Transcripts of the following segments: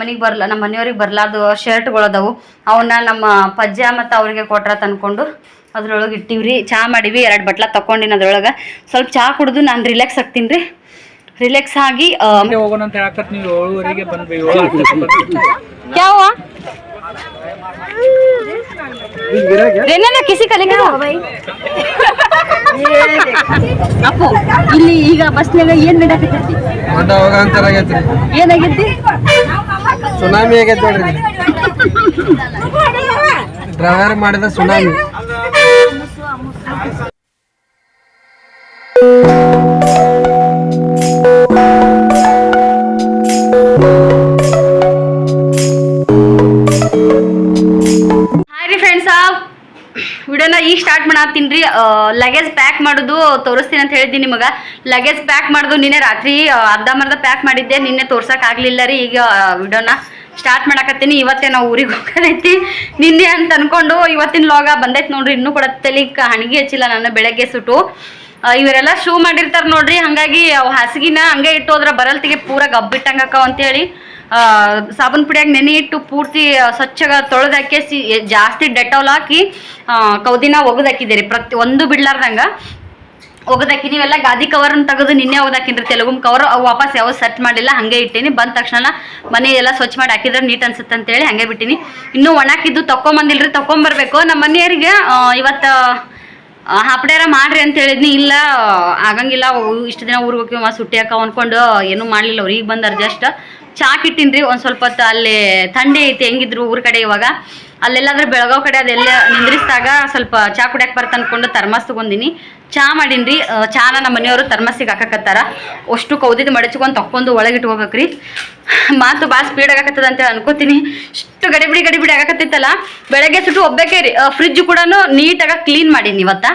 ಮನೆಗೆ ಬರಲ್ಲ ನಮ್ಮ ಮನೆಯವ್ರಿಗೆ ಬರಲಾರ್ದು ಶರ್ಟ್ಗಳದಾವು. ಅವನ್ನ ನಮ್ಮ ಪಜ್ಜ ಮತ್ತು ಅವ್ರಿಗೆ ಕೊಟ್ರ ತಂದ್ಕೊಂಡು ಅದ್ರೊಳಗೆ ಇಟ್ಟಿವ್ರಿ. ಚಹಾ ಮಾಡೀವಿ ಎರಡು ಬಟ್ಲ ತಗೊಂಡಿನಿ ಅದ್ರೊಳಗೆ. ಸ್ವಲ್ಪ ಚಹಾ ಕುಡಿದು ನಾನು ರಿಲ್ಯಾಕ್ಸ್ ಆಗ್ತೀನಿ ರೀ. ರಿಲ್ಯಾಕ್ಸ್ ಆಗಿ ಹೋಗೋಣ ಅಂತ ಹೇಳಕತ್ ನೀವು ಏಳುವರೆಗೆ ಬಂದ್ವಿ ಏಳು ಹತ್ತಕ್ಕೆ ಯಾವ ರೇನಣ್ಣ ಕಿಸಿ ಕಲಿಗೆ ಅಪ್ಪು ಇಲ್ಲಿ ಈಗ ಬಸ್ನಾಗ ಏನ್ ನಡಕತ್ತೈತಿ ದೊಡ್ಡ ಹೋಗಾಂತರ ಏನಾಗೈತಿ? ಸುನಾಮಿ ಆಗೈತೆ ನೋಡ್ರಿ. ಡ್ರೈವರ್ ಮಾಡಿದ ಸುನಾಮಿ ರೀ ಲಗೇಜ್ ಪ್ಯಾಕ್ ಮಾಡೋದು ತೋರಿಸ್ತೀನಿ ಅಂತ ಹೇಳಿದ್ದೀನಿ ನಿಮಗೆ. ಲಗೇಜ್ ಪ್ಯಾಕ್ ಮಾಡೋದು ನಿನ್ನೆ ರಾತ್ರಿ ಅರ್ಧ ಮರ್ಧ ಪ್ಯಾಕ್ ಮಾಡಿದ್ದೆ ನಿನ್ನೆ ತೋರ್ಸಕ್ ಆಗ್ಲಿಲ್ಲ ರೀ ಈಗ ವಿಡಿಯೋನ ಸ್ಟಾರ್ಟ್ ಮಾಡಕತ್ತೀನಿ. ಇವತ್ತೇ ನಾವು ಊರಿಗೆ ಹೋಗೋದೈತಿ ನಿನ್ನೆ ಅಂತ ಅನ್ಕೊಂಡು ಇವತ್ತಿನ ಲಾಗ ಬಂದೈತಿ ನೋಡ್ರಿ ಇನ್ನೂ ಕೂಡ ತಲೆಗೆ ಹಣಿಗೆ ಹಚ್ಚಿಲ್ಲ ನಾನು ಬೆಳಗ್ಗೆ ಸುಟ್ಟು. ಇವರೆಲ್ಲ ಶೂ ಮಾಡಿರ್ತಾರ ನೋಡ್ರಿ ಹಂಗಾಗಿ ಹಾಸಿಗಿನ ಹಂಗೆ ಇಟ್ಟು ಹೋದ್ರ ಬರಲ್ತಿಗೆ ಪೂರ ಗಬ್ಬಿಟ್ಟಂಗಕ್ಕ ಅಂತೇಳಿ. ಆ, ಸಾಬೂನ್ ಪುಡಿಯಾಗಿ ನೆನೆ ಇಟ್ಟು ಪೂರ್ತಿ ಸ್ವಚ್ಛಗ ತೊಳೆದಾಕಿ ಜಾಸ್ತಿ ಡೆಟಾಲ್ ಹಾಕಿ ಕೌದಿನ ಒಗದು ಹಾಕಿದ್ದೀರಿ ಪ್ರತಿ, ಒಂದು ಬಿಡ್ಲಾರ್ದಂಗ ಒಗದಾಕಿ, ನೀವೆಲ್ಲ ಗಾದಿ ಕವರ್ ತೆಗೆದು ನಿನ್ನೆ ಒಗದಾಕಿನ್ರಿ ತೆಲುಗು ಕವರ್. ಅವು ವಾಪಸ್ ಯಾವ ಸೆಟ್ ಮಾಡಿಲ್ಲ, ಹಂಗೆ ಇಟ್ಟೀನಿ. ಬಂದ ತಕ್ಷಣ ಮನೆ ಎಲ್ಲ ಸ್ವಚ್ಛ ಮಾಡಿ ಹಾಕಿದ್ರೆ ನೀಟ್ ಅನ್ಸುತ್ತೆ ಅಂತೇಳಿ ಹಂಗೆ ಬಿಟ್ಟಿನಿ. ಇನ್ನೂ ಒಣಾಕಿದ್ದು ತಕೊಂಬಂದಿಲ್ರಿ ತಕೊಂಬರ್ಬೇಕು ನಮ್ಮ ಮನೆಯವರಿಗೆ ಇವತ್ತು ಹಾಪ್ಡೇರ ಮಾಡ್ರಿ ಅಂತ ಹೇಳಿದ್ನಿ. ಇಲ್ಲ, ಆಗಂಗಿಲ್ಲ. ಇಷ್ಟು ದಿನ ಊರಿಗೆ ಹೋಗಿ ಸುಟ್ಟಿ ಹಾಕ ಅನ್ಕೊಂಡು ಏನೂ ಮಾಡಲಿಲ್ಲ ಅವ್ರು. ಈಗ ಬಂದಾರ ಜಸ್ಟ್ ಚಾಕ್ ಇಟ್ಟಿನ್ರಿ ಒಂದು ಸ್ವಲ್ಪ ಹೊತ್ತು ಅಲ್ಲಿ ಥಂಡಿ ಐತಿ ಹೆಂಗಿದ್ರು ಊರ ಕಡೆ ಇವಾಗ. ಅಲ್ಲೆಲ್ಲಾದ್ರೂ ಬೆಳಗಾವ್ ಕಡೆ ಅದೆಲ್ಲ ನಿಂದ್ರಿಸಿದಾಗ ಸ್ವಲ್ಪ ಚಾ ಕುಡಿಯಕ್ಕೆ ಬರ್ತ ಅನ್ಕೊಂಡು ತರ್ಮಾಸ್ ತಗೊಂಡಿನಿ. ಚಾ ಮಾಡೀನ್ರಿ ಆ, ಚಾನ ನಮ್ಮ ಮನೆಯವರು ಥರ್ಮಸ್ಸಿಗೆ ಹಾಕಕತ್ತಾರ. ಅಷ್ಟು ಕೌದಿದ್ದು ಮಡಚ್ಕೊಂಡು ತಕ್ಕೊಂಡು ಒಳಗೆ ಇಟ್ಕೋಬೇಕ್ರಿ ಮಾತು ಭಾಳ ಸ್ಪೀಡ್ ಆಗಕತ್ತದ ಅಂತ ಅನ್ಕೋತೀನಿ. ಇಷ್ಟು ಗಡಿಬಿಡಿ ಗಡಿಬಿಡಿ ಆಗಕತ್ತಿತ್ತಲ್ಲ ಬೆಳಗ್ಗೆ ಸುಟ್ಟು ಒಬ್ಬಕ್ಕೆ ರೀ ಫ್ರಿಜ್ ಕೂಡ ನೀಟಾಗಿ ಕ್ಲೀನ್ ಮಾಡೀನಿ ಇವತ್ತ.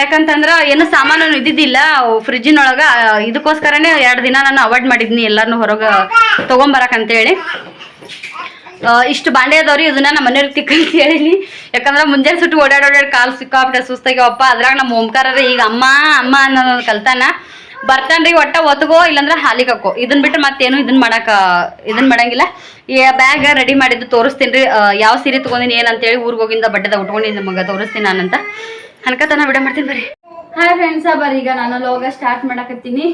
ಯಾಕಂತಂದ್ರ ಏನು ಸಾಮಾನು ಇದ್ದಿದ್ದಿಲ್ಲ ಫ್ರಿಜ್ಜಿನೊಳಗ ಇದಕ್ಕೋಸ್ಕರನೇ ಎರಡು ದಿನ ನಾನು ಅವಾಯ್ಡ್ ಮಾಡಿದ್ನಿ, ಎಲ್ಲಾರನು ಹೊರಗೆ ಅಂತ ಹೇಳಿ ಇಷ್ಟು ಬಾಂಡೆ ಅದಾವ್ರಿ, ಇದನ್ನ ನಮ್ಮ ಮನೆಯವ್ರಿಗೆ ತಿಕ್ಕಂತ ಹೇಳಿ ಯಾಕಂದ್ರೆ ಮುಂಜಾನೆ ಸುಟ್ಟು ಓಡಾಡೋಡಾಡ್ ಓಡಾಡ್ ಕಾಲು ಸಿಕ್ಕಾಬಿಟ್ಟೆ ಸುಸ್ತಾಗ್ಯಾವಪ್ಪ ಅದ್ರಾಗ ನಮ್ಮ ಓಂಕಾರ ಈಗ ಅಮ್ಮ ಅಮ್ಮ ಅನ್ನೋದನ್ನ ಕಲ್ತಾನ. ಬರ್ತಾನ್ರಿ, ಒಟ್ಟ ಒತ್ತಗೋ ಇಲ್ಲಂದ್ರ ಹಾಲಿಗೆ ಹಾಕೋ. ಇದನ್ನ ಬಿಟ್ಟು ಮತ್ತೇನು ಇದನ್ನ ಮಾಡಕ ಇದನ್ನ ಮಾಡಂಗಿಲ್ಲ. ಈ ಬ್ಯಾಗ್ ರೆಡಿ ಮಾಡಿದ್ದು ತೋರಿಸ್ತೀನಿ ರೀ. ಯಾವ ಸೀರೆ ತಗೊಂಡಿನಿ, ಏನಂತೇಳಿ ಊರಿಗೆ ಹೋಗಿಂದ ಬಟ್ಟೆದ ಉಟ್ಕೊಂಡಿನಿ ನಿಮಗೆ, ತೋರಿಸ್ತೀನಿ ನಾನಂತ. ಅನ್ಕತನ ವಿಡಿಯೋ ಮಾಡ್ತೀನಿ ಬರ್ರಿ. ಹಾಯ್ ಫ್ರೆಂಡ್ಸ ಬರ್ರಿ, ಈಗ ನಾನು ಲೋಗ ಸ್ಟಾರ್ಟ್ ಮಾಡಕತ್ತೀನಿ.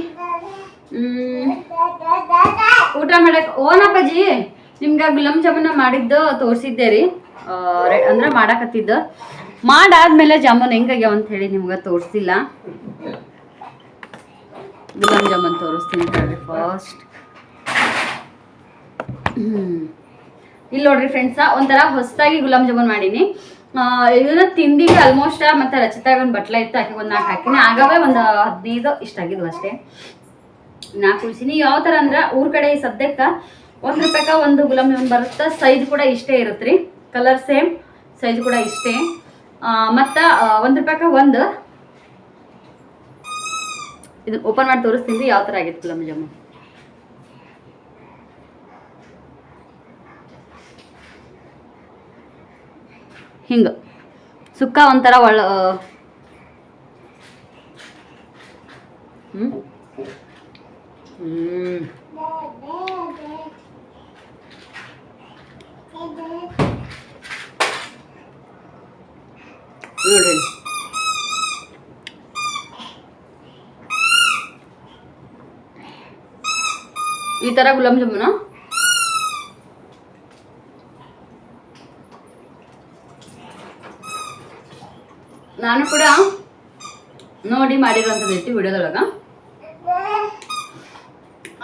ಊಟ ಮಾಡಕ್ ಓನಪ್ಪಾಜಿ ನಿಮ್ಗ ಗುಲಾಬ್ ಜಾಮೂನ್ ಮಾಡಿದ್ದು ತೋರಿಸಿದ್ದೆ ರೀ. ಅಂದ್ರೆ ಮಾಡಾಕತ್ತಿದ್ದು. ಮಾಡಾದ್ಮೇಲೆ ಜಾಮೂನ್ ಹೆಂಗಾಗ್ಯಾವ ಅಂತ ಹೇಳಿ ನಿಮ್ಗ ತೋರಿಸಿಲ್ಲ. ಗುಲಾಬ್ ಜಾಮೂನ್ ತೋರಿಸ್ತೀನಿ ಫಸ್ಟ್ ಇಲ್ಲಿ ನೋಡ್ರಿ ಫ್ರೆಂಡ್ಸ ಒಂಥರ ಹೊಸದಾಗಿ ಗುಲಾಬ್ ಜಾಮೂನ್ ಮಾಡೀನಿ. ಇದನ್ನ ತಿಂದಿವಿ ಆಲ್ಮೋಸ್ಟ್ ಮತ್ತೆ ರಚಿತಾಗ ಒಂದು ಬಟ್ಲ ಇತ್ತು ಆಕೆ ಒಂದು ನಾಲ್ಕು ಹಾಕಿನಿ. ಆಗವೇ ಒಂದು ಹದಿನೈದು ಇಷ್ಟ ಆಗಿದ್ವು ಅಷ್ಟೇ. ನಾಲ್ಕು ಉಳಿಸಿನಿ. ಯಾವ ಥರ ಅಂದ್ರೆ ಊರ್ ಕಡೆ ಸದ್ಯಕ್ಕೆ ಒಂದು ರೂಪಾಯಿಕ ಒಂದು ಗುಲಾಬ್ ಜಾಮೂನ್ ಬರುತ್ತೆ ಸೈಜ್ ಕೂಡ ಇಷ್ಟೇ ಇರುತ್ತೆ ರೀ ಕಲರ್ ಸೇಮ್ ಸೈಜ್ ಕೂಡ ಇಷ್ಟೇ. ಮತ್ತು ಮತ್ತ ರೂಪಾಯಿಗೆ ಒಂದ್ ಒಂದು ಇದನ್ನ ಓಪನ್ ಮಾಡಿ ತೋರಿಸ್ತೀನಿ ಯಾವ ಥರ ಆಗಿತ್ತು ಗುಲಾಬ್ ಜಾಮೂನ್. ಹಿಂಗ. ಸುಕ್ಕ ಒಂಥರ ಒಳ್ಳ ಹ್ಮ್? ಹ್ಮ್. ನೋಡ್ರಿ ಈ ತರ ಗುಲಾಬ್ ಜಾಮೂನ? ನಾನು ಕೂಡ ನೋಡಿ ಮಾಡಿರೋಂಥದ್ದು ಐತಿ ವಿಡಿಯೋದೊಳಗ.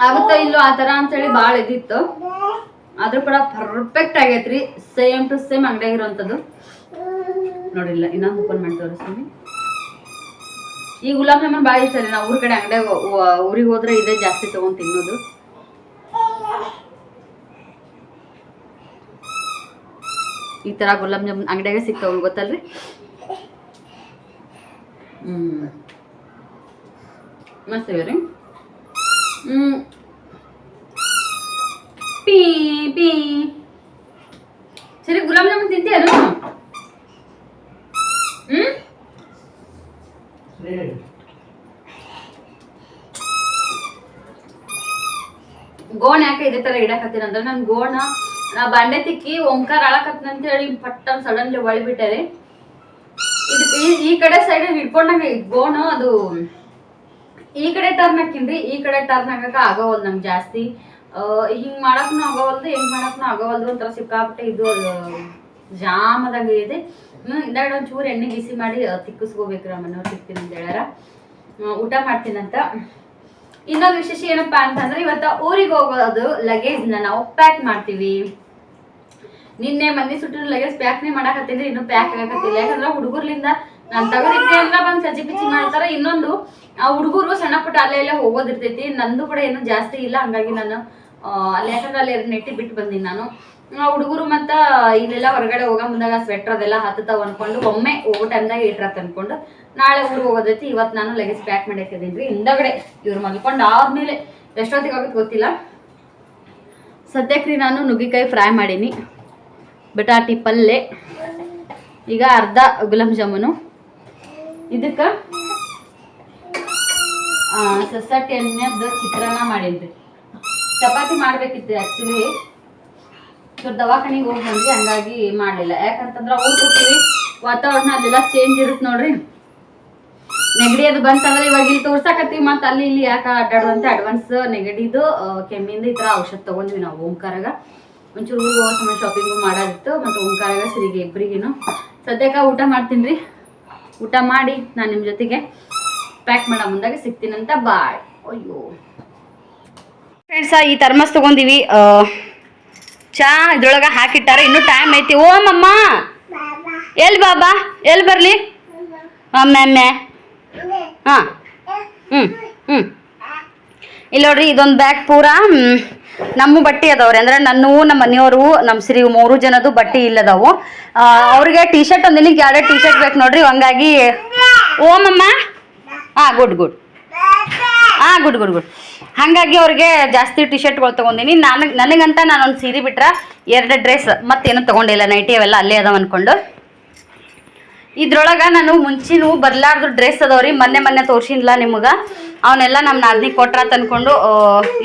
ಆಗುತ್ತೋ ಇಲ್ಲೋ ಆ ಥರ ಅಂತೇಳಿ ಭಾಳ ಇದಿತ್ತು. ಆದ್ರೂ ಕೂಡ ಪರ್ಫೆಕ್ಟ್ ಆಗೈತ್ರಿ. ಸೇಮ್ ಟು ಸೇಮ್ ಅಂಗಡಿಯಾಗಿರೋಂಥದ್ದು ನೋಡಿಲ್ಲ, ಇನ್ನೊಂದು ಓಪನ್ ಮಾಡಿ ತೋರಿಸ್ತೀನಿ. ಈ ಗುಲಾಬ್ ಜಾಮೂನ್ ಭಾಳ ಇಷ್ಟ ರೀ, ನಾವು ಊರ ಕಡೆ ಅಂಗಡಿಯಾಗ ಊರಿಗೆ ಹೋದ್ರೆ ಇದೇ ಜಾಸ್ತಿ ತಗೊಂಡ್ ತಿನ್ನೋದು. ಈ ತರ ಗುಲಾಬ್ ಜಾಮೂನ್ ಅಂಗಡಿಯಾಗ ಸಿಗ್ತಾವ ಗೊತ್ತಲ್ರಿ? ಹ್ಮ್ ಮಸ್ತ್ ಇವೆ ರೀ ಹ್ಮ್ ಪೀ ಪೀ ಸರಿ ಗುಲಾಬ್ ಜಾಮೂನ್ ತಿಂತೀಯನು ಹ್ಮ್ ಗೋಣ ಯಾಕೆ ಇದೇ ತರ ಇಡಕತ್ತೀನಿ ಅಂದ್ರೆ ನನ್ ಗೋಣ ನಾ ಬಾಂಡೆ ತಿಕ್ಕಿ ಓಂಕಾರ ಅಳಕತ್ನ ಅಂತ ಹೇಳಿ ಪಟ್ ಅಂತ ಸಡನ್ಲಿ ಒಳಿ ಬಿಟ್ಟಾರೆ ಇದು ಈ- ಕಡೆ ಸೈಡ್ ಹಿಡ್ಕೊಂಡಂಗೆ ಇಟ್ಕೊಂಡು ಅದು ಈ ಕಡೆ ಟರ್ನ್ ಹಾಕಿನ್ರಿ, ಈ ಕಡೆ ಟರ್ನ್ ಹಾಕಕ ಆಗೋವಲ್ ನಂಗೆ ಜಾಸ್ತಿ. ಹಿಂಗ್ ಮಾಡಕ್ನು ಆಗವಲ್ದು, ಹೆಂಗ್ ಮಾಡಕ್ನು ಆಗವಲ್ದು ಒಂಥರ ಸಿಕ್ಕಾಪಟ್ಟೆ ಇದು, ಜಾಮದಾಗ ಇದೆ. ಇಂದಾಡ ಒಂಚೂರು ಎಣ್ಣೆ ಬಿಸಿ ಮಾಡಿ ತಿಕ್ಕಿಸ್ಕೋಬೇಕು ತಿಕ್ಕಿಸ್ಕೋಬೇಕ್ರಿ ಮನೆಯವ್ರು ತಿಕ್ತೀನಿ ಅಂತ ಹೇಳ್ಯಾರ. ಊಟ ಮಾಡ್ತೀನಂತ. ಇನ್ನೊಂದು ವಿಶೇಷ ಏನಪ್ಪಾ ಅಂತಂದ್ರೆ ಇವತ್ತ ಊರಿಗೆ ಹೋಗೋದು ಲಗೇಜ್ ನಾವು ಪ್ಯಾಕ್ ಮಾಡ್ತೀವಿ. ನಿನ್ನೆ ಮಂದಿ ಸುಟ್ಟಿನ ಲಗೇಜ್ ಪ್ಯಾಕ್ನೇ ಮಾಡಾಕತ್ತೀನಿ ಇನ್ನು ಪ್ಯಾಕ್ ಆಗಕತ್ತಿಲ್ಲ. ಯಾಕಂದ್ರೆ ಹುಡುಗರ್ಲಿಂದ ನಾನ್ ತಗೋದಿಕ್ಕೆ ಅಂದ್ರ ಬಂದು ಸಜ್ಜಿ ಪಿಚ್ಚಿ ಮಾಡ್ತಾರ. ಇನ್ನೊಂದು, ಆ ಹುಡುಗರು ಸಣ್ಣ ಪುಟ್ಟ ಅಲ್ಲೇ ಎಲ್ಲ ಹೋಗೋದಿರ್ತೈತಿ. ನಂದು ಕೂಡ ಏನು ಜಾಸ್ತಿ ಇಲ್ಲ, ಹಂಗಾಗಿ ನಾನು ಅಲ್ಲಿ ಯಾಕಂದ್ರೆ ಅಲ್ಲಿ ನೆಟ್ಟಿ ಬಿಟ್ಟು ಬಂದೀನಿ ನಾನು. ಹುಡುಗರು ಮತ್ತ, ಇಲ್ಲೆಲ್ಲ ಹೊರಗಡೆ ಹೋಗ ಮುಂದಾಗ ಸ್ವೆಟರ್ ಅದೆಲ್ಲ ಹತ್ತತಾವ ಅನ್ಕೊಂಡು, ಒಮ್ಮೆ ಹೋಗೋ ಟೈಮ್ದಾಗ ಇಟ್ರತ್ ಅನ್ಕೊಂಡು, ನಾಳೆ ಊರು ಹೋಗೋದೈತಿ. ಇವತ್ತು ನಾನು ಲಗೇಜ್ ಪ್ಯಾಕ್ ಮಾಡಾಕಿದ್ದೀನಿ ಹಿಂದಗಡೆ ಇವ್ರು ಮಲ್ಕೊಂಡು ಆದ್ಮೇಲೆ ಎಷ್ಟೊತ್ತಿಗೆ ಆಗುತ್ತೆ ಗೊತ್ತಿಲ್ಲ. ಸದ್ಯಕ್ಕೆ ನಾನು ನುಗ್ಗಿಕಾಯಿ ಫ್ರೈ ಮಾಡೀನಿ. ಬಟಾಟಿ ಪಲ್ಯ ಈಗ ಅರ್ಧ ಗುಲಾಬ್ ಜಾಮೂನು. ಇದಕ್ಕೆ ಸೊಸೈಟಿ ಎಣ್ಣೆದ್ದು ಚಿತ್ರಾನ್ನ ಮಾಡಿದ್ರಿ ಚಪಾತಿ ಮಾಡಬೇಕಿತ್ತು ಆ್ಯಕ್ಚುಲಿ ಸ್ವಲ್ಪ ದವಾಖಾನಿಗೆ ಹೋಗಿ ಬಂದ್ವಿ ಹಂಗಾಗಿ ಮಾಡಲಿಲ್ಲ. ಯಾಕಂತಂದ್ರೆ ಅವ್ರು ವಾತಾವರಣ ಅಲ್ಲೆಲ್ಲ ಚೇಂಜ್ ಇರುತ್ತೆ ನೋಡ್ರಿ. ನೆಗಡಿ ಅದು ಬಂತಂದ್ರೆ ಇವಾಗ ಇಲ್ಲಿ ತೋರ್ಸಾಕತ್ತೀವಿ, ಮತ್ತೆ ಅಲ್ಲಿ ಇಲ್ಲಿ ಯಾಕೆ ಅಡ್ಡಾಡುವಂತೆ ಅಡ್ವಾನ್ಸ್ ನೆಗಡಿದು ಕೆಮ್ಮಿಂದ ಈ ಥರ ಔಷಧ ತಗೊಂಡ್ವಿ ನಾವು, ಓಂಕಾರಾಗ. ಒಂಚೂರು ಊರಿಗೆ ಹೋಗೋ ಸಮಯ ಶಾಪಿಂಗು ಮಾಡೋದಿತ್ತು ಮತ್ತು ಓಂಕಾರಾಗ ಸರಿಗೆ ಇಬ್ಬರಿಗೇನು. ಸದ್ಯಕ್ಕೆ ಊಟ ಮಾಡ್ತೀನಿ ರೀ. ಊಟ ಮಾಡಿ ನಾನು ನಿಮ್ಮ ಜೊತೆಗೆ ಪ್ಯಾಕ್ ಮಾಡೋ ಮುಂದಾಗ ಸಿಗ್ತೀನಂತ ಬಾಯ್ ಅಯ್ಯೋ. ಫ್ರೆಂಡ್ಸ ಈ ಥರ್ಮಸ್ ತೊಗೊಂಡಿವಿ. ಚಾ ಇದ್ರೊಳಗೆ ಹಾಕಿಟ್ಟಾರೆ. ಇನ್ನೂ ಟೈಮ್ ಐತಿ. ಓ ಮಮ್ಮ! ಎಲ್ಲಿ ಬಾಬಾ? ಎಲ್ಲಿ ಬರಲಿ? ಮ್ಯಾಮ್ಯಾ ಹಾಂ. ಹ್ಞೂ ಹ್ಞೂ ಇಲ್ಲಿ ನೋಡ್ರಿ, ಇದೊಂದು ಬ್ಯಾಗ್ ಪೂರ ನಮ್ಮ ಬಟ್ಟೆ ಅದಾವ್ರಿ. ಅಂದ್ರೆ ನನ್ನವು ನಮ್ಮ ಮನೆಯವರು ನಮ್ಮ ಸಿರಿ ಮೂರು ಜನದು ಬಟ್ಟೆ ಇಲ್ಲದವು. ಅವ್ರಿಗೆ ಟಿ ಶರ್ಟ್ ಒಂದು ದಿನಕ್ಕೆ ಎರಡೇ ಟಿ ಶರ್ಟ್ ಬೇಕು ನೋಡ್ರಿ. ಹಂಗಾಗಿ ಓಮಮ್ಮ ಹಾಂ ಗುಡ್ ಗುಡ್ ಹಾಂ ಗುಡ್ ಗುಡ್ ಗುಡ್ ಹಾಗಾಗಿ ಅವ್ರಿಗೆ ಜಾಸ್ತಿ ಟಿ ಶರ್ಟ್ಗಳು ತಗೊಂಡಿನಿ. ನನಗೆ ನನಗಂತ ನಾನೊಂದು ಸೀರೆ ಬಿಟ್ರೆ ಎರಡು ಡ್ರೆಸ್ ಮತ್ತೇನು ತೊಗೊಂಡಿಲ್ಲ. ನೈಟಿ ಅವೆಲ್ಲ ಅಲ್ಲೇ ಅದಾವ ಅನ್ಕೊಂಡು. ಇದ್ರೊಳಗ ನಾನು ಮುಂಚಿನೂ ಬರ್ಲಾರ್ದು ಡ್ರೆಸ್ ಅದಾವ್ರಿ ಮೊನ್ನೆ ಮೊನ್ನೆ ತೋರಿಸಿಲ್ಲ ನಿಮಗೆ. ಅವನ್ನೆಲ್ಲ ನಮ್ಮ ನಾದ್ನಿ ಕೊಟ್ರ ತಂದ್ಕೊಂಡು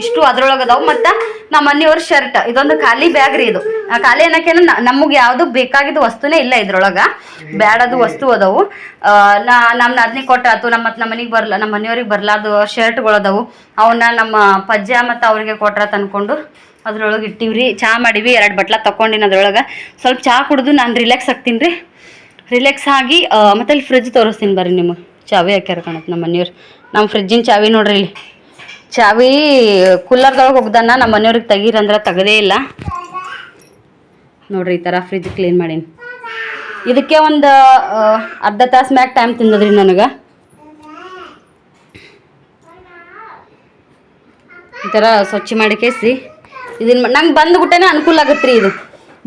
ಇಷ್ಟು ಅದ್ರೊಳಗೆ ಅದಾವೆ. ಮತ್ತು ನಮ್ಮ ಮನೆಯವ್ರ ಶರ್ಟ್ ಇದೊಂದು ಖಾಲಿ ಬ್ಯಾಗ್ ರೀ ಇದು. ಖಾಲಿ ಅನ್ನಕೇನು ನಮಗೆ ಯಾವುದು ಬೇಕಾಗಿದ್ದು ವಸ್ತುನೇ ಇಲ್ಲ ಇದ್ರೊಳಗ. ಬ್ಯಾಡದು ವಸ್ತು ಅದಾವು. ನಾ ನಮ್ಮ ನಾದ್ನಿ ಕೊಟ್ರ ನಮ್ಮ ಮತ್ತು ನಮ್ಮ ಮನೆಗೆ ಬರ್ಲ ನಮ್ಮ ಮನೆಯವ್ರಿಗೆ ಬರ್ಲಾರ್ದು ಶರ್ಟ್ಗಳು ಅದಾವು. ಅವನ್ನ ನಮ್ಮ ಪಜ್ಜ ಮತ್ತು ಅವ್ರಿಗೆ ಕೊಟ್ರ ತಂದ್ಕೊಂಡು, ಅದ್ರೊಳಗೆ ಇಟ್ಟಿವ್ರಿ. ಚಾ ಮಾಡಿವಿ, ಎರಡು ಬಟ್ಲ ತೊಗೊಂಡಿನ ಅದ್ರೊಳಗೆ. ಸ್ವಲ್ಪ ಚಾ ಕುಡಿದು ನಾನು ರಿಲ್ಯಾಕ್ಸ್ ಆಗ್ತೀನಿ ರೀ. ರಿಲ್ಯಾಕ್ಸ್ ಆಗಿ ಮತ್ತೆ ಅಲ್ಲಿ ಫ್ರಿಜ್ ತೋರಿಸ್ತೀನಿ ಬರ್ರಿ ನಿಮಗೆ. ಚಾವಿ ಹಾಕ್ಯಾರ ಕಾಣತ್ತೆ ನಮ್ಮ ಮನೆಯವ್ರು. ನಮ್ಮ ಫ್ರಿಜ್ಜಿನ ಚಾವಿ ನೋಡ್ರಿ ಇಲ್ಲಿ. ಚಾವಿ ಕೂಲರ್ದೊಳಗೆ ಹೋಗ್ದಾನ ನಮ್ಮ ಮನೆಯವ್ರಿಗೆ ತೆಗೀರಂದ್ರೆ ತೆಗದೇ ಇಲ್ಲ. ನೋಡ್ರಿ ಈ ಥರ ಫ್ರಿಜ್ ಕ್ಲೀನ್ ಮಾಡೀನಿ. ಇದಕ್ಕೆ ಒಂದು ಅರ್ಧ ತಾಸು ಮ್ಯಾಗ ಟೈಮ್ ತಿಂದದ್ರಿ ನನಗೆ. ಈ ಥರ ಸ್ವಚ್ಛ ಮಾಡಿ ಕೇಸಿ ಇದನ್ನ ನಂಗೆ ಬಂದ್ಬಿಟ್ಟೇನೆ ಅನುಕೂಲ ಆಗತ್ತೆ ರೀ ಇದು.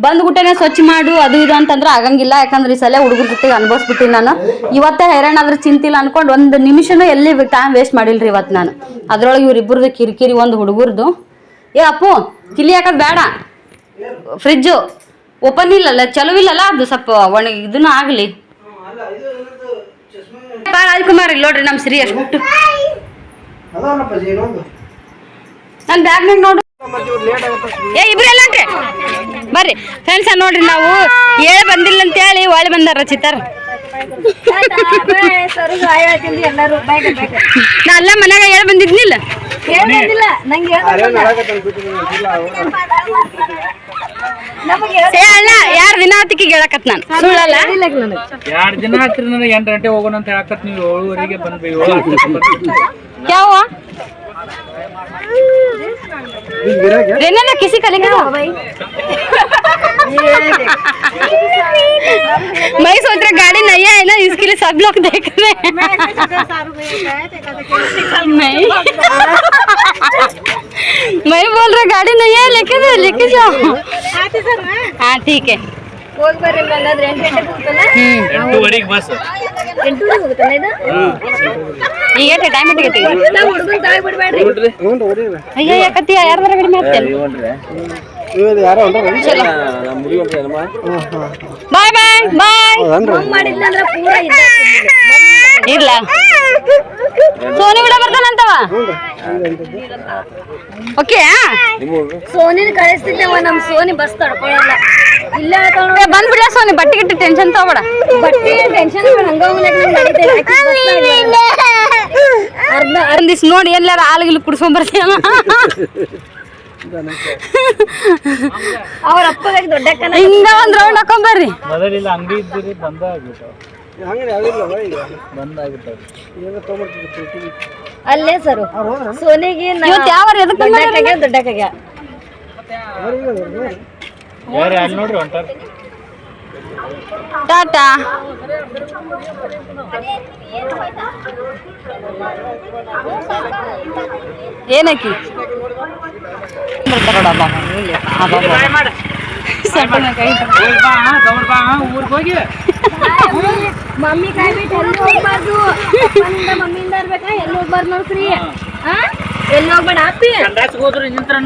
ಬಂದ ಗುಟ್ಟನೆ ಸ್ವಚ್ಛ ಮಾಡು ಅದು ಇದು ಅಂತಂದ್ರೆ ಆಗಂಗಿಲ್ಲ. ಯಾಕಂದ್ರೆ ಈ ಸಲ ಹುಡುಗರ ಜೊತೆಗೆ ಅನುಭವಿಸ್ಬಿಟ್ಟಿನಿ ನಾನು. ಇವತ್ತೇ ಹೈರಾಣ ಆದ್ರೆ ಚಿಂತಿಲ್ಲ ಅನ್ಕೊಂಡು ಒಂದು ನಿಮಿಷನೂ ಎಲ್ಲಿ ಟೈಮ್ ವೇಸ್ಟ್ ಮಾಡಿಲ್ರಿ ಇವತ್ತು ನಾನು. ಅದ್ರೊಳಗೆ ಇವ್ರಿಬ್ರದ್ದು ಕಿರಿಕಿರಿ ಒಂದು ಹುಡುಗರ್ದು. ಏ ಅಪ್ಪು ಕಿಲಿ ಹಾಕೋದು ಬೇಡ. ಫ್ರಿಜ್ಜು. ಓಪನ್ ಇಲ್ಲಲ್ಲ ಚಲೋ ಇಲ್ಲಲ್ಲ ಅದು ಸ್ವಲ್ಪ ಒಣ ಇದನ್ನು ಆಗಲಿ. ರಾಜ್ಕುಮಾರ್ ಇಲ್ಲಿ ನೋಡ್ರಿ ನಮ್ಮ ಸಿರಿ ಅಷ್ಟು. ನನ್ನ ಬ್ಯಾಗ್ನಾಗ ನೋಡು. ಏ ಇಬ್ರೆಲ್ಲ ಬರ್ರಿ. ಫ್ರೆಂಡ್ಸ ನೋಡ್ರಿ ನಾವು. ಏಳು ಬಂದಿಲ್ಲ ಅಂತ ಹೇಳಿ ಒಳ್ಳೆ ಬಂದಾರ ಚಿತ್ತಾರ. ನಾ ಅಲ್ಲ ಮನ್ಯಾಗ ಹೇಳಿ ಬಂದಿದ್ನಿಲ್ಲ. ಏ ಅಲ್ಲ ಯಾರು ದಿನ ಹೊತ್ತಿಗೆ ಹೇಳಕತ್ ನಾನು? ಸುಳ್ಳಲ್ಲ? ಎರಡ್ ದಿನ ನನಗೆ? ಎಂಟು ಗಂಟೆ ಹೋಗೋಣ ಅಂತ ಹೇಳಕತ್ ನೀವು. ಏಳುವರೆಗೆ ಬಂದ್ವಿ ಏಳು रहने ना किसी का लेके भाई मैं सोच रहा गाड़ी नहीं आए ना इसके लिए सब लोग देख रहे हैं। मैं बोल रहा गाड़ी नहीं है लेके लेके जाओ। हाँ ठीक है। ಹ್ಮ್. ಎಂಟೂವರೆಗೆ ಬಸ್ ಈಗ ಟೈಮ್ ಇಟ್ಟಿಗೆ ಅಯ್ಯ ಯಾಕತ್ತೀಯ ಯಾರ್ದಾರ ಕಡಿಮೆ ಆಗ್ತೇನೆ ಬಾಯ್ ಬಾಯ್ ಬಾಯ್. ಇಲ್ಲ ಸೋನಿ ಕೂಡ ಬರ್ತಾನಂತವ? ಓಕೆ ಸೋನಿನ ಕಳಿಸ್ತಿದ್ದೇವ ನಮ್ ಸೋನಿ ಬಸ್ ತಡ್ಕೊಳಲ್ಲ. ಇಲ್ಲ ಬಂದ್ಬಿಡ ಸೋನಿ ಬಟ್ಟೆ ಗಿಟ್ಟು ಟೆನ್ಷನ್ ತಗೋಬೇಡ. ಬಟ್ಟೆ ಟೆನ್ಷನ್ ಒಂದಿಸ್ ನೋಡಿ ಎಲ್ಲಾರ ಹಾಲಿಗಿಲ್ ಕುಡ್ಸ್ಕೊಂಡ್ ಬರ್ತೀಯಲ್ಲ ಅವ್ರ ಅಪ್ಪಗೆ ದೊಡ್ಡ ಹಿಂಗ ಒಂದ್ ರೌಂಡ್ ಹಾಕೊಂಬರ್ರಿ. ಮೊದಲಿಲ್ಲ ಅಂಗಡಿ ಇದ್ದೀರಿ ಬಂದ ಆಗ್ಬಿಟ್ಟು ಬಂದ ಆಗ್ಬಿಟ್ಟು ಅಲ್ಲೇ ಸರ್ ಸೋನಿಗೆ ಯಾವ ಎದಕ್ ಟಾಟಾ. ಏನಕ್ಕಿ? ಮಮ್ಮಿ ಕಾಯಿ ಬಿಟ್ಟು ಎಲ್ಲಿ ಹೋಗ್ಬಾರ್ದು ಮಮ್ಮಿಯಿಂದ ಇರ್ಬೇಕಾ ಎಲ್ಲಿ ಹೋಗ್ಬಾರ್ದು ನೋಡ್ರಿ ಆ ಎಲ್ಲಿ ಹೋಗ್ಬೇಡ ಅಪ್ಪಿ ಹೋದ್ರು ನಿಂತ್ರ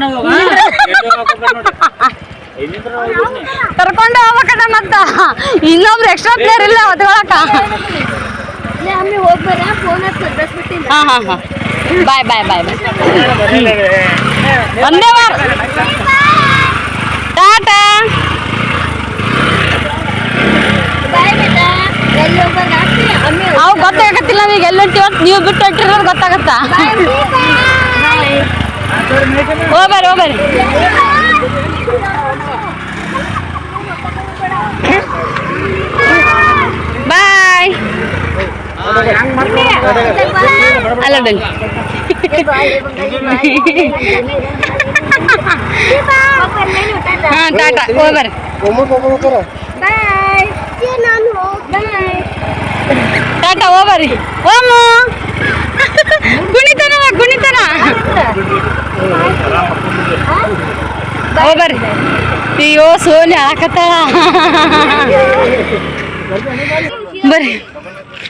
ಕರ್ಕೊಂಡು ಹೋಗ್ಬೇಕಣ್ಣ ಮತ್ತ ಇನ್ನೊಬ್ರು ಎಕ್ಸ್ಟ್ರಾ ಪ್ಲೇಯರ್ ಇಲ್ಲ ಒದ್ಕೊಳಕ ಹಾ ಹಾ ಹಾ ಬಾಯ್ ಬಾಯ್ ಬಾಯ್ ಬಾಯ್ ಒಂದೇ ವಾರ ಟಾಟಾ ಅವು ಗೊತ್ತಾಗತ್ತಿಲ್ಲ ನೀವು ಎಲ್ಲಂಟಿವ ನೀವು ಬಿಟ್ಟು ಹೊಟ್ಟಿರೋದು ಗೊತ್ತಾಗತ್ತಾ ಹೋಗ್ಬರ್ರಿ ಹೋಗ್ಬರ್ರಿ ಬಾಯ್ ಅಲ್ಲ ಹಾ ಟಾಟಾ ಬಾಯ್ ಟಾಟಾ ಹೋಗ್ಬರ್ರಿ ಓಮು ಕುಣಿತನ ಕುಣಿತನ ಹೋಗ್ಬರ್ರಿ ಅಯ್ಯೋ ಸೋನಿ ಹಾಕತ್ತಾಳ ಬರ್ರಿ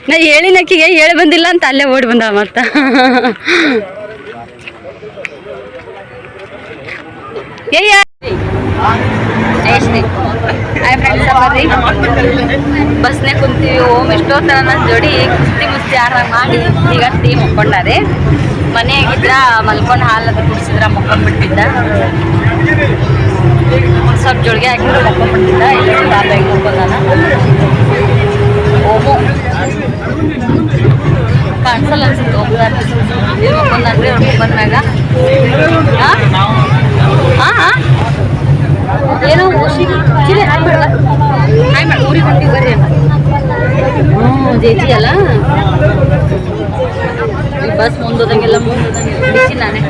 ನಾ ಹೇಳಿನಕ್ಕಿಗೆ ಹೇಳಿ ಬಂದಿಲ್ಲ ಅಂತ ಅಲ್ಲೇ ಓಡಿ ಬಂದ ಮತ್ತ ಎಷ್ಟ್. ಬಸ್ನೇ ಕುಂತೀವಿ ಓಮ್ ಎಷ್ಟೊತ್ತರ ನನ್ನ ಜೋಡಿ ಕುಸ್ತಿ ಮುಸ್ತಿ ಆರ ಮಾಡಿ ಈಗ ಟೀ ಮುಕ್ಕೊಂಡಾರೆ ಮನೆಯಾಗಿದ್ರ ಮಲ್ಕೊಂಡು ಹಾಲದು ಕುಡಿಸಿದ್ರ ಮುಕ್ಕೊಂಡ್ಬಿಟ್ಟಿದ್ದ ಸ್ವಲ್ಪ ಜೋಳಿಗೆ ಹಾಕಿದ್ರೆ ಮುಕ್ಕೊಂಡ್ಬಿಟ್ಟಿದ್ದ ಇಲ್ಲ ಓಮು. ಕಾಣಿಸಲ್ಲ ಅನ್ಸುತ್ತೆ ಹೋಗ್ದಾರ ಮುಕ್ಕೊಂಡ್ರಿ ಅವ್ರು ಮುಕ್ಕೊಂಡ್ಮ್ಯಾಗ ಹಾಂ ಹಾಂ ಏನೋ ಓಶಿಗೆ ಚಿಲಿ ಹಾಯ್ ಮಾಡಲ್ಲ ಹಾಯ್ ಊರಿಗೆ ಹೊಂಟಿವಿ ಬರ್ರಿ ಹ್ಞೂ ಜೇಜಿ ಅಲ್ಲ? ಬಸ್ ಮುಂದೋದಂಗೆಲ್ಲ ಮುಂದೋದಂಗೆಲ್ಲ ನಾನೇ.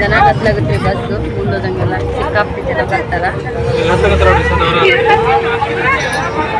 ಜನ ಹತ್ಲಾಗತ್ತೆ ಬಸ್ ಮುಂದೋದಂಗೆಲ್ಲ ಸಿಕ್ಕಾಪಿಟ್ಟೆಲ್ಲ ಬರ್ತಾರ.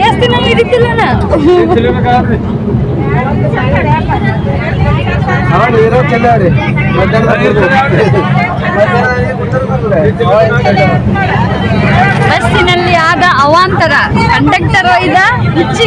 ಎಷ್ಟು ದಿನ ಬಸ್ಸಿನಲ್ಲಿ ಆದ ಅವಾಂತರ ಕಂಡಕ್ಟರ್ ಇದ ಹುಚ್ಚಿ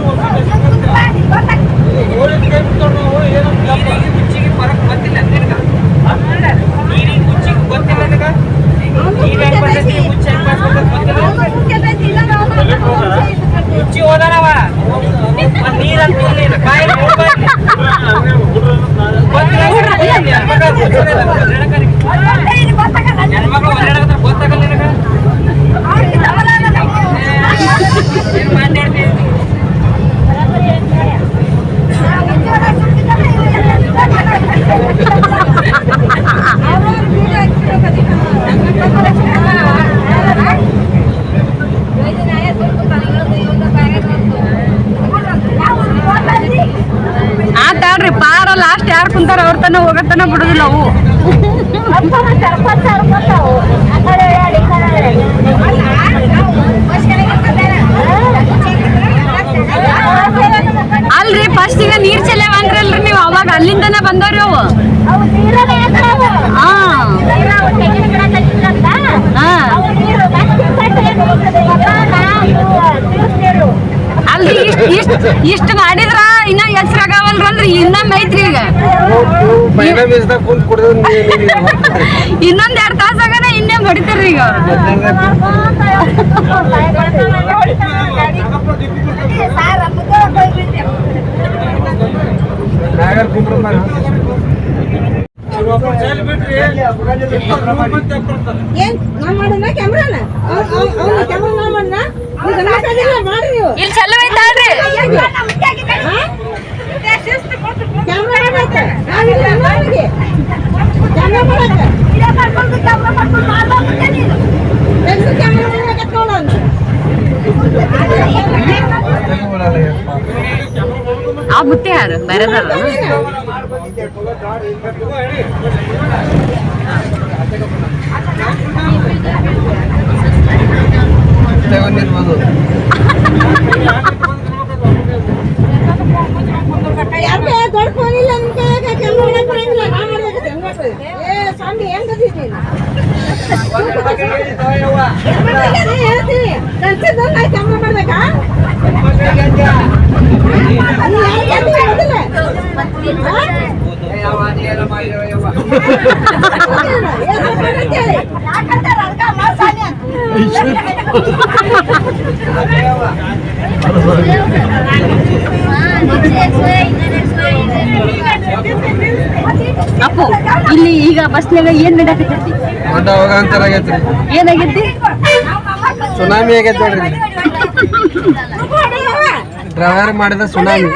ಹೆಣ್ಮಕ್ಳು ಕುಂತಾರ ಅವ್ರ ತನ ಹೋಗತನ ಬಿಡುದಿಲ್ಲ ಅವು. ಅಲ್ರಿ ಫಸ್ಟ್ ಈಗ ನೀರ್ ಚೆಲ್ಲಾವ ಅಂದ್ರಲ್ರಿ ನೀವು, ಅವಾಗ ಅಲ್ಲಿಂದನ ಬಂದವ್ರಿ ಅವು. ಅಲ್ರಿ, ಇಷ್ಟ ಇಷ್ಟ ಮಾಡಿದ್ರ ಇನ್ನ ಹೆಸ್ರಾಗವಲ್ರಿ ಇನ್ನ ಮೈತ್ರಿ ಈಗ ಇನ್ನೊಂದ್ ಎರಡ್ ತಾಸಾಗನ ಇನ್ನೇ ಹೊಡಿತಾರ್ರಿ ಈಗ ಚಲೋ ಏನ್ ನಾನ್ ಮಾಡೋಣ ಕ್ಯಾಮ್ರಾನ ಕ್ಯಾಮ್ರಾ ಮಾಡೋಣ ಮಾಡ್ರಿ ನೀವು ಇಲ್ಲಿ ಚಲೋ ಐತಾಳ್ರಿ ಕ್ಯಾಮ್ರಾ ಮಾಡಕ್ಕ ನಾವಿಲ್ಲ ನಮಗೆ ಕ್ಯಾಮ್ರಾ ಮಾಡಕ್ಕ ಎಲ್ರು ಕ್ಯಾಮ್ರಾ ಮಾಡಕ್ಕೆ ನೋಡೋಣ ಆ ಬುತ್ತಿ ಯಾರು? ಬೇರೆದಾರ ತಗೊಂಡಿರ್ಬೋದು ಯಾಕೆ ನಿಮ್ ಕೈಯಾಗ ಕ್ಯಾಮ್ರಾ ಮಾಡಕ್ ಬರಂಗಿಲ್ಲ ನಾ ಏ ಹೆಂಗ್ ಗದೀತಿ ನೀನು? ಅದೇ ಹೇಳ್ತೀನಿ ಕಲ್ಸಿದ್ದನ್ನ ನಾ ಕ್ಯಾಮ್ರಾ ಮಾಡ್ಬೇಕಾ ನೀ ಯಾರ್ ಕ್ಯಾಮ್ರಾ ಮಾಡೋದಿಲ್ಲ? ಹಾ? ಏನ್ ಮಾಡ್ಬೇಕಂತ ಹೇಳಿ? ಇಲ್ಲಿ ಈಗ ಬಸ್ನಾಗ ಏನ್ ನಡಕತ್ತೈತಿ ದೊಡ್ಡ ಅವಾಗಂತರ ಆಗೈತ್ರಿ. ಏನಾಗೈತಿ? ಸುನಾಮಿ ಆಗೈತೆ ನೋಡ್ರಿ. ಡ್ರೈವರ್ ಮಾಡಿದ ಸುನಾಮಿ.